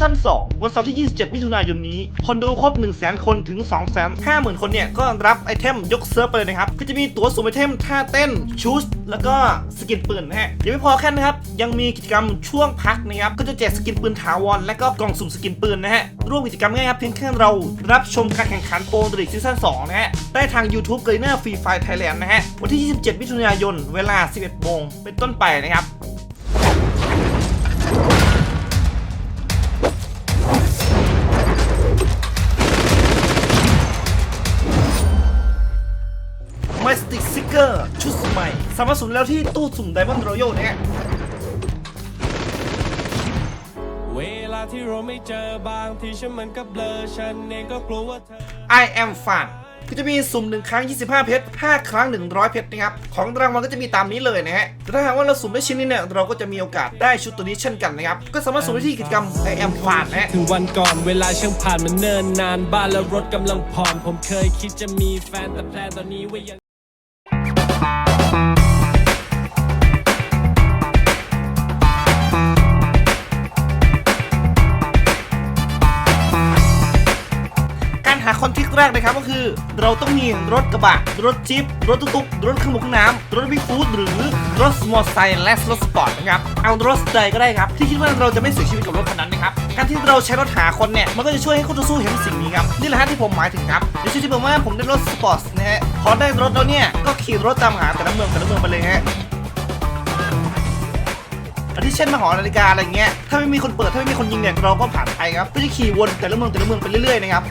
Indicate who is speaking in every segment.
Speaker 1: ซีซั่น2วันเสาร์ที่ 27 มิถุนายนนี้ คนดูครบ 1 0 0 0 0 0 คนถึง 2 5 0 0 0 0 คนเนี่ย ก็รับไอเทมยกเซิร์ฟไปเลยนะครับ ก็จะมีตั๋วสุ่มไอเทมท่าเต้นชูสแล้วก็สกินปืนนะฮะยังไม่พอแค่นะครับ ยังมีกิจกรรมช่วงพักนะครับ ก็จะแจกสกินปืนถาวรและก็กล่องสุ่มสกินปืนนะฮะร่วมกิจกรรมง่ายครับเพียงแค่เรารับชมการแข่งขันโปรดริกซีซั่น2นะฮะได้ทาง YouTube เกยเนอร์ฟรีไฟไทยแลนด์นะฮะวันที่ 27 มิถุนายนเวลา 11โมงเป็นต้นไปนะครับ สามารถสุ่มแล้วที่ตู้สุ่ม Diamond Royal นะฮะ
Speaker 2: เวลาที่เราไม่เจอบางทีฉันมันก็เบลอฉันเองก็กลัวว่าเธอ
Speaker 1: I am fun ก็จะมีสุ่ม1ครั้ง 25 เพชร 5 ครั้ง 100 เพชรนะครับ ของรางวัลก็จะมีตามนี้เลยนะฮะ แต่ถ้าหากว่าเราสุ่มได้ชิ้นนี้เนี่ย เราก็จะมีโอกาสได้ชุดตัวนี้เช่นกันนะครับ ก็สามารถสุ่มได้ที่กิจกรรม I am fun นะฮะ
Speaker 2: ถึงวันก่อนเวลาช่างผ่านมันเนิ่นนาน บ้านแล้วรถกำลังผ่อน ผมเคยคิดจะมีแฟนแต่แพลนตอนนี้ว่ายัง
Speaker 1: หาคอนทิกแรกนะครับก็คือ เราต้องมีรถกระบะ รถจิ๊บรถตุ๊กๆรถเครื่องบกน้ำรถบิ๊กฟูดหรือรถมอเตอร์ไซค์และรถสปอร์ตนะครับเอารถใดก็ได้ครับที่คิดว่าเราจะไม่เสียชีวิตกับรถคันนั้นนะครับการที่เราใช้รถหาคนเนี่ยมันก็จะช่วยให้คู่ต่อสู้เห็นสิ่งนี้ครับนี่แหละฮะที่ผมหมายถึงครับในช่วงที่ผมว่าผมได้รถสปอร์ตนะฮะพอได้รถแล้วเนี่ยก็ขี่รถตามหาแต่ละเมืองแต่ละเมืองไปเลยฮะอันที่เช่นมหอนาฬิกาอะไรเงี้ย ถ้าไม่มีคนเปิด ถ้าไม่มีคนยิงเนี่ย เราก็ผ่านไปครับก็จะขี่วนแต่ละเมืองแต่ละเมืองไปเรื่อยๆนะครับ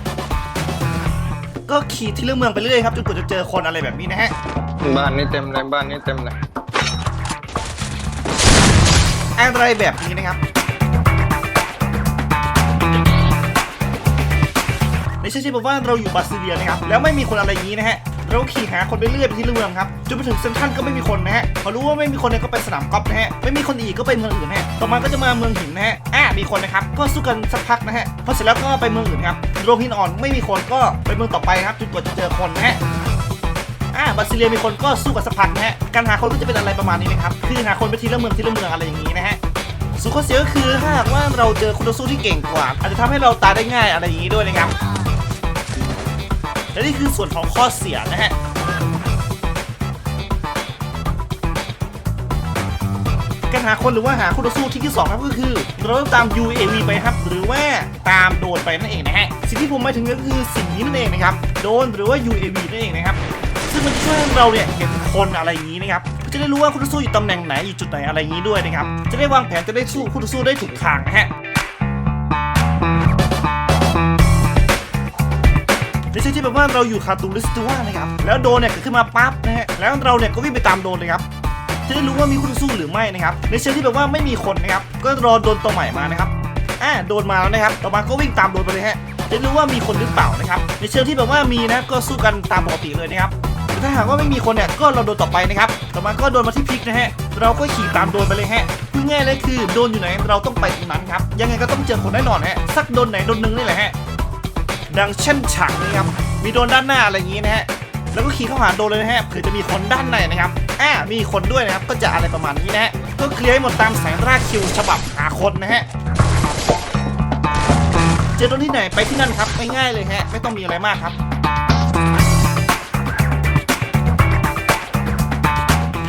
Speaker 1: ก็ขี่ที่ละเมืองไปเรื่อยครับจนกว่าจะเจอคนอะไรแบบนี้นะฮะ
Speaker 3: บ้านนี้เต็มเลยบ้านนี้เต็มเลย
Speaker 1: อะไรแบบนี้นะครับในเช่นที่บอกว่าเราอยู่บราซิเลียนะครับ แล้วไม่มีคนอะไรอย่างนี้นะฮะ เราก็ขี่หาคนไปเรื่อยไปที่เมืองครับจนไปถึงเซนทรัลก็ไม่มีคนนะฮะพอรู้ว่าไม่มีคนเนี่ยก็ไปสนามกอล์ฟนะฮะไม่มีคนอีกก็ไปเมืองอื่นนะฮะต่อมาก็จะมาเมืองหินนะฮะอ่ามีคนนะครับก็สู้กันสักพักนะฮะพอเสร็จแล้วก็ไปเมืองอื่นครับโรงหินอ่อนไม่มีคนก็ไปเมืองต่อไปครับจนกว่าจะเจอคนนะฮะอ่าบราซิเลียมีคนก็สู้กันสักพักนะฮะการหาคนก็จะเป็นอะไรประมาณนี้นะครับคือหาคนไปทีละเมืองทีละเมืองอะไรอย่างนี้นะฮะส่วนข้อเสียก็คือถ้าหากว่าเราเจอคู่ต่อสู้ที่เก่งกว่า อาจจะทำให้เราตายได้ง่ายอะไรอย่างนี้ด้วยนะครับ และนี่คือส่วนของข้อเสียนะฮะการหาคนหรือว่าหาคู่ต่อสู้ที่ที่สองครับก็คือเราต้องตาม UAV ไปครับ หรือว่าตามโดนไปนั่นเองนะฮะสิ่งที่ผมหมายถึงก็คือสิ่งนี้นั่นเองนะครับโดนหรือว่า UAV นั่นเองนะครับซึ่งมันจะช่วยให้เราเนี่ยเห็นคนอะไรอย่างนี้นะครับจะได้รู้ว่าคู่ต่อสู้อยู่ตำแหน่งไหนอยู่จุดไหนอะไรอย่างนี้ด้วยนะครับจะได้วางแผนจะได้สู้คู่ต่อสู้ได้ถูกทางนะฮะ ในเช่นที่แบบว่าเราอยู่คาตูลิสตูว่านะครับแล้วโดนเนี่ยเกิดขึ้นมาปั๊บนะฮะแล้วเราเนี่ยก็วิ่งไปตามโดนเลยครับจะได้รู้ว่ามีคู่ต่อสู้หรือไม่นะครับในเชิงที่แบบว่าไม่มีคนนะครับก็รอโดนตัวใหม่มานะครับอ่าโดนมาแล้วนะครับต่อมาก็วิ่งตามโดนไปเลยฮะจะรู้ว่ามีคนหรือเปล่านะครับในเชิงที่แบบว่ามีนะก็สู้กันตามปกติเลยนะครับแต่ถ้าหากว่าไม่มีคนเนี่ยก็เราโดนต่อไปนะครับต่อมาก็โดนมาที่พิกนะฮะเราก็ขี่ตามโดนไปเลยฮะพง่ายเลยคือโดนอยู่ไหนเราต้องไปตรงนั้นครับยังไงก็ต้องเจอคนแน่นอนฮะสักโดนไหนโดนหนึ่งนี่แหละฮะ ดังเช่นฉากนี้ครับมีโดนด้านหน้าอะไรอย่างนี้นะฮะแล้วก็ขี่เข้าหาโดนเลยนะฮะเผื่อจะมีคนด้านในนะครับอ่ามีคนด้วยนะครับก็จะอะไรประมาณนี้นะฮะก็เคลียร์ให้หมดตามแสงรากคิวฉบับหาคนนะฮะเจอโดนที่ไหนไปที่นั่นครับง่ายๆเลยฮะไม่ต้องมีอะไรมากครับ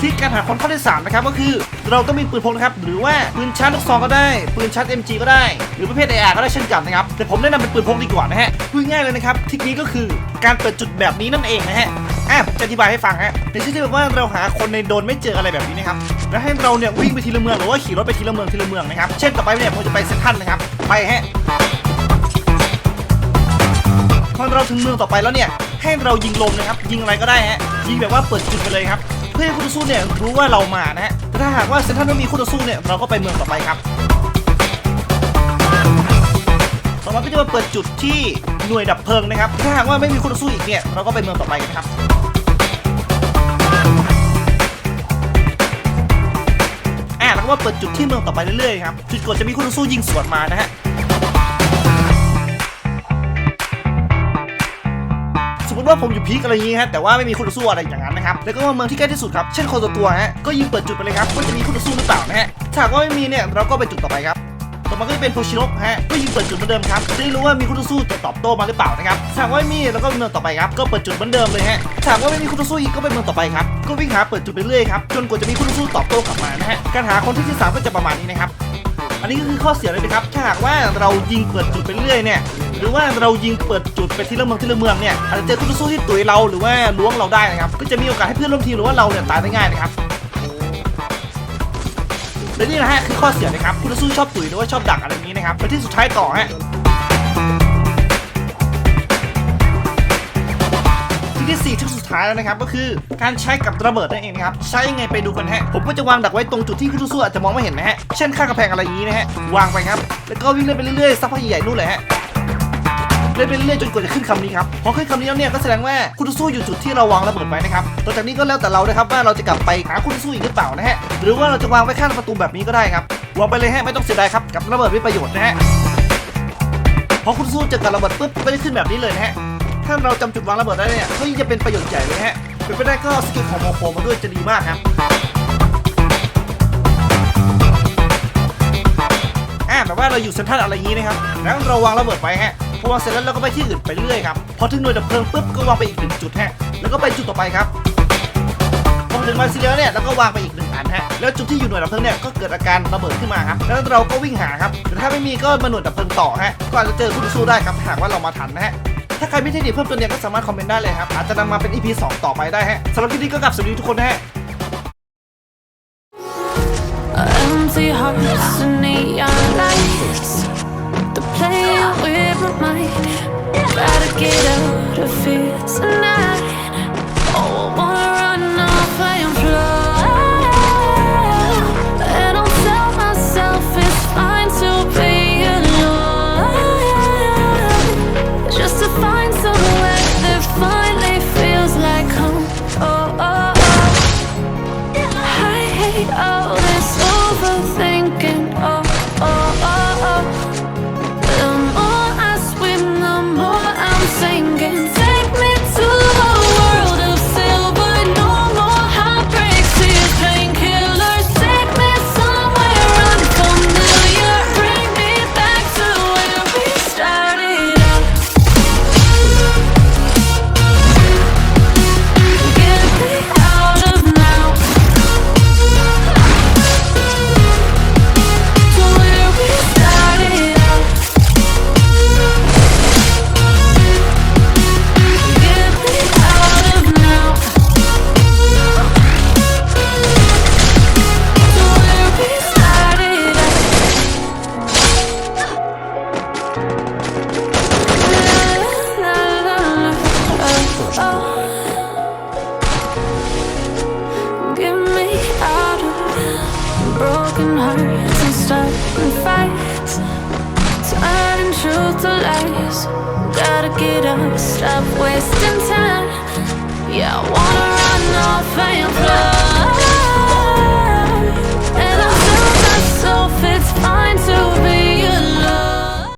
Speaker 1: ที่การหาคนข้อที่3นะครับก็คือเราต้องมีปืนพกนะครับหรือว่าปืนชาร์จลูกซองก็ได้ปืนชาร์จ MG ก็ได้ หรือประเภท AR ก็ได้เช่นกันนะครับแต่ผมแนะนำเป็นปืนพกดีกว่านะฮะพูดง่ายเลยนะครับเทคนิคก็คือการเปิดจุดแบบนี้นั่นเองนะฮะอะจะอธิบายให้ฟังฮะในเช่นที่แบบว่าเราหาคนในโดนไม่เจออะไรแบบนี้นะครับแล้วให้เราเนี่ยวิ่งไปทีละเมืองหรือว่าขี่รถไปทีละเมืองทีละเมืองนะครับเช่นต่อไปเนี่ยผมจะไปเซนทรัลนะครับไปฮะพอเราถึงเมืองต่อไปแล้วเนี่ยให้เรายิงลมนะครับยิงอะไรก็ได้ฮะยิงแบบว่าเปิดจุดไปเลยครับ พื่อให้คู่ต่อสู้เนี่ยรู้ว่าเรามานะฮะแต่ถ้าหากว่าเซนทรัลไม่มีคู่ต่อสู้เนี่ยเราก็ไปเมืองต่อไปครับต่อมาก็จะมาเปิดจุดที่หน่วยดับเพลิงนะครับ ถ้าหากว่าไม่มีคู่ต่อสู้อีกเนี่ยเราก็ไปเมืองต่อไปกันครับอะแล้วก็มาเปิดจุดที่เมืองต่อไปเรื่อยๆครับจุดกดจะมีคู่ต่อสู้ยิงสวนมานะฮะ ว่าผมอยู่พีคอะไรอย่างงี้ฮะแต่ว่าไม่มีคู่ต่อสู้อะไรอย่างนั้นนะครับแล้วก็มาเมืองที่ใกล้ที่สุดครับเช่นคนตัวตัวฮะก็ยิงเปิดจุดไปเลยครับว่าจะมีคู่ต่อสู้หรือเปล่านะฮะถ้ากว่าไม่มีเนี่ยเราก็ไปจุดต่อไปครับต่อมันก็จะเป็นโพชิโนะฮะก็ยิงเปิดจุดเหมือนเดิมครับจะได้รู้ว่ามีคู่ต่อสู้จะตอบโต้มาหรือเปล่านะครับถ้าว่าไม่มีแล้วก็เมืองต่อไปครับก็เปิดจุดเหมือนเดิมเลยฮะถ้าว่าไม่มีคู่ต่อสู้อีกก็เป็นเมืองต่อไปครับก็วิ่งหาเปิดจุดไปเรื่อยครับจนกว่าจะมีคู่ต่อสู้ตอบโต้กลับมานะฮะการหาคนที่ที่สามก็จะประมาณนี้นะครับอันนี้ก็คือข้อเสียเลยนะครับถ้าหากว่าเรายิงเปิดจุดไปเรื่อยเนี่ย หรือว่าเรายิงเปิดจุดไปที่ละเมืองที่ละเมืองเนี่ยอาจจะเจอคู่ต่อสู้ที่ตุ๋ยเราหรือว่าล้วงเราได้นะครับก็จะมีโอกาสให้เพื่อนร่วมทีมหรือว่าเราเนี่ยตายได้ง่ายนะครับและนี่นะฮะคือข้อเสียนะครับคู่ต่อสู้ชอบตุ๋ยหรือว่าชอบดักอะไรนี้นะครับและที่สุดท้ายต่อฮะที่ที่สี่ที่สุดท้ายแล้วนะครับก็คือการใช้กับระเบิดนั่นเองนะครับใช้ยังไงไปดูกันฮะผมก็จะวางดักไว้ตรงจุดที่คู่ต่อสู้อาจจะมองไม่เห็นนะฮะเช่นข้างกำแพงอะไรอย่างนี้นะฮะวางไปครับแล้วก็วิ่งเล่นไปเรื่อยๆสักพักใหญ่ๆนู่นเลยฮะ ล่นไปเรื่อยๆจนกว่าจะขึ้นคำนี้ครับพอขึ้นคำนี้แล้วเนี่ยก็แสดงว่าคู่ต่อสู้อยู่จุดที่เราวางระเบิดไว้นะครับต่อจากนี้ก็แล้วแต่เรานะครับว่าเราจะกลับไปหาคู่ต่อสู้อีกหรือเปล่านะฮะหรือว่าเราจะวางไว้ข้างประตูแบบนี้ก็ได้ครับวางไปเลยฮะไม่ต้องเสียดายครับกับระเบิดมีประโยชน์นะฮะพอคุณสู้เจอกับระเบิดปุ๊บก็จะขึ้นแบบนี้เลยนะฮะถ้าเราจำจุดวางระเบิดได้เนี่ยก็ยิ่งจะเป็นประโยชน์ใหญ่เลยฮะเป็นไปได้ก็สกิลของโมโคมาด้วยจะดีมากครับอ่าแบบว่าเราอยู่เซนทรัลอะไรอย่างนี้นะครับแล้วเราวางระเบิดไปฮะ พอวางเสร็จแล้วเราก็ไปที่อื่นไปเรื่อยครับ พอถึงหน่วยดับเพลิงปุ๊บก็วางไปอีกหนึ่งจุดฮะ แล้วก็ไปจุดต่อไปครับพอถึงมาซีเรียเนี่ยเราก็วางไปอีกหนึ่งอันฮะ แล้วจุดที่อยู่หน่วยดับเพลิงเนี่ยก็เกิดอาการระเบิดขึ้นมาครับ แล้วเราก็วิ่งหาครับแต่ถ้าไม่มีก็มาหน่วยดับเพลิงต่อฮะ ก็อาจจะเจอคู่ต่อสู้ได้ครับหากว่าเรามาทันนะฮะถ้าใครมีเทคนิคเพิ่มติมเนี่ยก็สามารถคอมเมนต์ได้เลยครับ อาจจะนำมาเป็น EP 2 ต่อไปได้ฮะสำหรับคลิปนี้ก็กลับสวัสดีทุกคนนะฮะ
Speaker 4: Empty hearts and neon lights. Playing with my mind. Gotta get out of here tonight. Oh, I wanna truth to lies. Gotta get up, stop wasting time. Yeah, I wanna run off and fly.